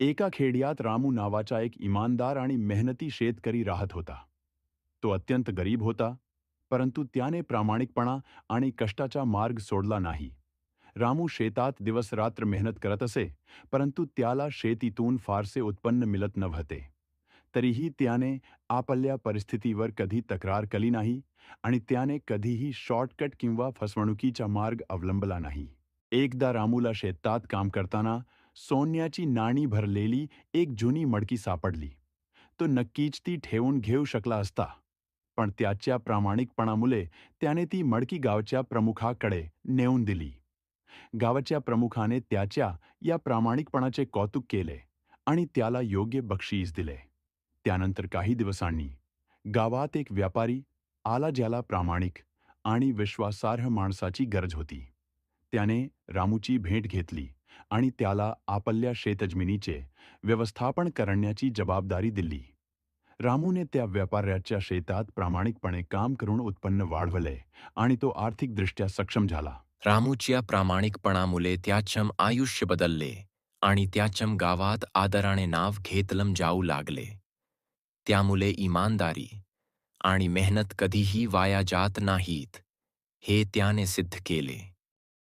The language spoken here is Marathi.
एका खेड्यात रामू नावाचा एक इमानदार आणि मेहनती शेतकरी राहत होता. तो अत्यंत गरीब होता परंतु त्याने प्रामाणिकपणा आणि कष्टाचा मार्ग सोडला नाही. रामू शेतात दिवसरात्र मेहनत करत असे परंतु त्याला शेतीतून फारसे उत्पन्न मिळत नव्हते. तरीही त्याने आपल्या परिस्थितीवर कधी तक्रार केली नाही आणि त्याने कधीही शॉर्टकट किंवा फसवणुकीचा मार्ग अवलंबला नाही. एकदा रामूला शेतात काम करताना सोन्याची नाणी भरलेली एक जुनी मडकी सापडली. तो नक्कीच ती ठेवून घेऊ शकला असता पण त्याच्या प्रामाणिकपणामुळे त्याने ती मडकी गावच्या प्रमुखाकडे नेऊन दिली. गावाच्या प्रमुखाने त्याच्या या प्रामाणिकपणाचे कौतुक केले आणि त्याला योग्य बक्षीस दिले. त्यानंतर काही दिवसांनी गावात एक व्यापारी आला ज्याला प्रामाणिक आणि विश्वासार्ह माणसाची गरज होती. त्याने रामूची भेट घेतली. आणि त्याला आपल्या शेतजमिनीचे व्यवस्थापन करण्याची जबाबदारी दिली. रामूने त्या व्यापाऱ्याच्या शेतात प्रामाणिकपणे काम करून उत्पन्न वाढवले आणि तो आर्थिकदृष्ट्या सक्षम झाला. रामूच्या प्रामाणिकपणामुळे त्याचम आयुष्य बदलले आणि त्याचम गावात आदराने नाव घेतलम जाऊ लागले. त्यामुळे इमानदारी आणि मेहनत कधीही वाया जात नाहीत हे त्याने सिद्ध केले.